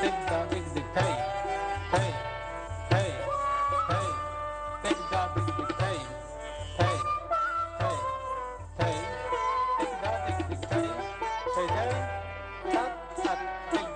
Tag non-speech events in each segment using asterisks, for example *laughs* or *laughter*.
Take it down, big, big, hey, hey, hey, hey. Take it down, big, big, hey, hey, hey, hey. Take it down, big, big, hey, hey, hey. Tap, tap, take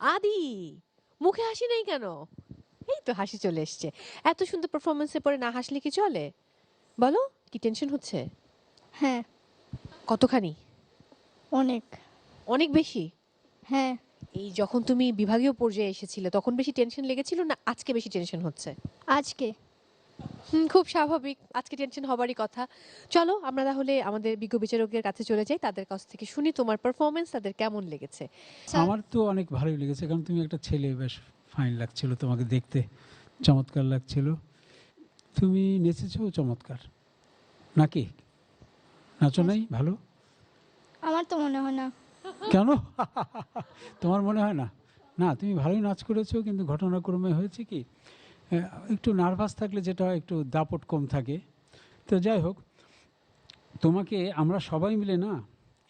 আদি মুখে হাসি নেই কেন? এই তো হাসি চলে এসছে। এত সুন্দর পারফরমেন্সের পরে না হাসলে কি চলে? বলো কি টেনশন হচ্ছে? হ্যাঁ কতখানি? অনেক। অনেক বেশি? হ্যাঁ। এই যখন তুমি বিভাগীয় পর্যায়ে এসেছিলে তখন বেশি টেনশন লেগেছিল না আজকে বেশি টেনশন হচ্ছে? আজকে। হুম, খুব স্বাভাবিক। আজকে টেনশন হবারই কথা। চলো আমরা তাহলে আমাদের বিজ্ঞ বিচারকের কাছে চলে যাই তাদের কাছ থেকে শুনি তোমার পারফরমেন্স তাদের কেমন লেগেছে? আমার তো অনেক ভালোই লেগেছে কারণ তুমি একটা ছেলে বেশ ফাইন লাগছিল তোমাকে দেখতে চমৎকার লাগছিল। তুমি নেচেছো চমৎকার নাকি? নাচো নাই ভালো? আমার তো মনে হয় না। কেন? *laughs* তোমার মনে হয় না? না তুমি ভালোই নাচ করেছ কিন্তু ঘটনাক্রমে হয়েছে কি একটু নার্ভাস থাকলে যেটা একটু দাপট কম থাকে। তো যাই হোক তোমাকে আমরা সবাই মিলে না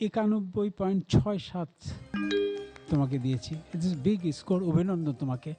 একানব্বই পয়েন্ট ছয় সাত তোমাকে দিয়েছি। ইট ইস বিগ স্কোর অভিনন্দন তোমাকে।